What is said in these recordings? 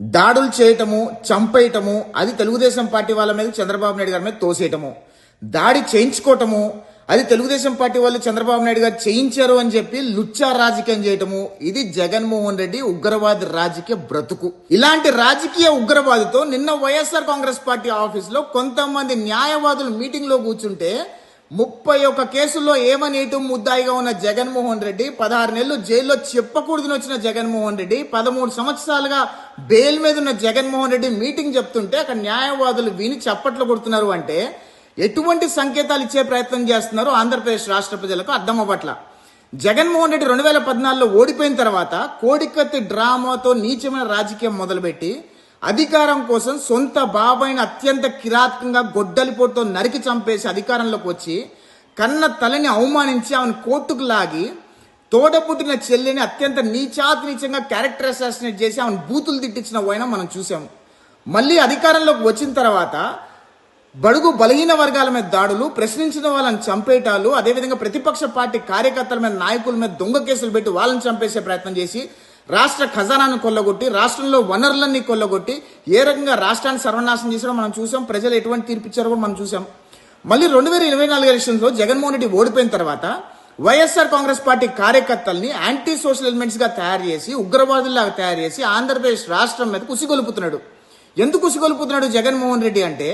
దాడులు చేయటము చంపేయటము అది తెలుగుదేశం పార్టీ వాళ్ళ మీద చంద్రబాబు నాయుడు గారి మీద తోసేయటము. దాడి చేయించుకోవటము అది తెలుగుదేశం పార్టీ వాళ్ళు చంద్రబాబు నాయుడు గారు చేయించారు అని చెప్పి లుచ్చా రాజకీయం చేయటము ఇది జగన్మోహన్ రెడ్డి ఉగ్రవాద రాజకీయ బ్రతుకు. ఇలాంటి రాజకీయ ఉగ్రవాదితో నిన్న వైఎస్ఆర్ కాంగ్రెస్ పార్టీ ఆఫీస్లో కొంతమంది న్యాయవాదులు మీటింగ్లో కూర్చుంటే ముప్పై ఒక్క కేసుల్లో ఏమనేటు ముద్దాయిగా ఉన్న జగన్మోహన్ రెడ్డి పదహారు నెలలు జైల్లో చెప్పకూడదని వచ్చిన జగన్మోహన్ రెడ్డి పదమూడు సంవత్సరాలుగా బెయిల్ మీద ఉన్న జగన్మోహన్ రెడ్డి మీటింగ్ చెప్తుంటే అక్కడ న్యాయవాదులు విని చప్పట్లు కొడుతున్నారు అంటే ఎటువంటి సంకేతాలు ఇచ్చే ప్రయత్నం చేస్తున్నారు ఆంధ్రప్రదేశ్ రాష్ట్ర ప్రజలకు అర్థం అవ్వట్ల. జగన్మోహన్ రెడ్డి రెండు వేల పద్నాలుగులో ఓడిపోయిన తర్వాత కోడికత్తి డ్రామాతో నీచమైన రాజకీయం మొదలుపెట్టి అధికారం కోసం సొంత బాబాయిని అత్యంత కిరాతకంగా గొడ్డలిపోటుతో నరికి చంపేసి అధికారంలోకి వచ్చి కన్న తలని అవమానించి ఆమెను కోర్టుకు లాగి తోడపుట్టిన చెల్లిని అత్యంత నీచాతినీచంగా క్యారెక్టర్ అసాసినేట్ చేసి ఆమెను బూతులు తిట్టించిన పోయినా మనం చూసాము మళ్ళీ అధికారంలోకి వచ్చిన తర్వాత బడుగు బలహీన వర్గాల మీద దాడులు ప్రశ్నించిన వాళ్ళని చంపేటాలు అదేవిధంగా ప్రతిపక్ష పార్టీ కార్యకర్తల మీద నాయకుల మీద దొంగ కేసులు పెట్టి వాళ్ళని చంపేసే ప్రయత్నం చేసి రాష్ట్ర ఖజానాను కొల్లగొట్టి రాష్ట్రంలో వనరులన్నీ కొల్లగొట్టి ఏ రకంగా రాష్ట్రాన్ని సర్వనాశనం చేసారో మనం చూసాం ప్రజలు ఎటువంటి తీర్పు ఇచ్చారో కూడా మనం చూసాం. మళ్ళీ రెండు వేల ఇరవై నాలుగు ఎలక్షన్స్లో జగన్మోహన్ రెడ్డి ఓడిపోయిన తర్వాత వైఎస్ఆర్ కాంగ్రెస్ పార్టీ కార్యకర్తల్ని యాంటీ సోషల్ ఎలిమెంట్స్గా తయారు చేసి ఉగ్రవాదుల్లాగా తయారు చేసి ఆంధ్రప్రదేశ్ రాష్ట్రం మీద కుసిగొలుపుతున్నాడు. ఎందుకు కుసిగొలుపుతున్నాడు జగన్మోహన్ రెడ్డి అంటే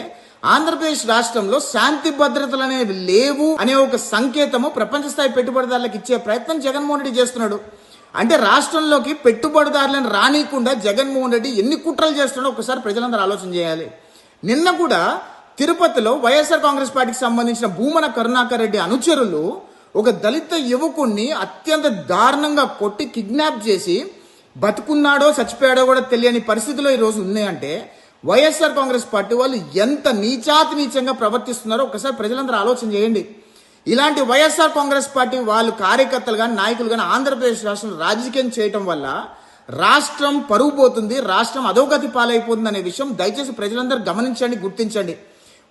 ఆంధ్రప్రదేశ్ రాష్ట్రంలో శాంతి భద్రతలు అనేవి లేవు అనే ఒక సంకేతము ప్రపంచ స్థాయి పెట్టుబడిదారులకు ఇచ్చే ప్రయత్నం జగన్మోహన్ రెడ్డి చేస్తున్నాడు. అంటే రాష్ట్రంలోకి పెట్టుబడిదారులను రానియకుండా జగన్మోహన్ రెడ్డి ఎన్ని కుట్రలు చేస్తున్నాడో ఒకసారి ప్రజలందరూ ఆలోచన చేయాలి. నిన్న కూడా తిరుపతిలో వైఎస్ఆర్ కాంగ్రెస్ పార్టీకి సంబంధించిన భూమన కరుణాకర్ రెడ్డి అనుచరులు ఒక దళిత యువకుణ్ణి అత్యంత దారుణంగా కొట్టి కిడ్నాప్ చేసి బతుకున్నాడో చచ్చిపోయాడో కూడా తెలియని పరిస్థితిలో ఈరోజు ఉన్నాయంటే వైఎస్ఆర్ కాంగ్రెస్ పార్టీ వాళ్ళు ఎంత నీచాతి నీచంగా ప్రవర్తిస్తున్నారో ఒకసారి ప్రజలందరూ ఆలోచన చేయండి. ఇలాంటి వైఎస్ఆర్ కాంగ్రెస్ పార్టీ వాళ్ళు కార్యకర్తలు కానీ నాయకులు కానీ ఆంధ్రప్రదేశ్ రాష్ట్రం రాజకీయం చేయటం వల్ల రాష్ట్రం పరుగు పోతుంది రాష్ట్రం అధోగతి పాలైపోతుంది అనే విషయం దయచేసి ప్రజలందరూ గమనించండి గుర్తించండి.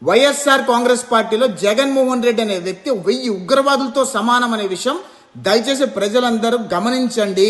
వైఎస్ఆర్ కాంగ్రెస్ పార్టీలో జగన్మోహన్ రెడ్డి అనే వ్యక్తి వెయ్యి ఉగ్రవాదులతో సమానం అనే విషయం దయచేసి ప్రజలందరూ గమనించండి.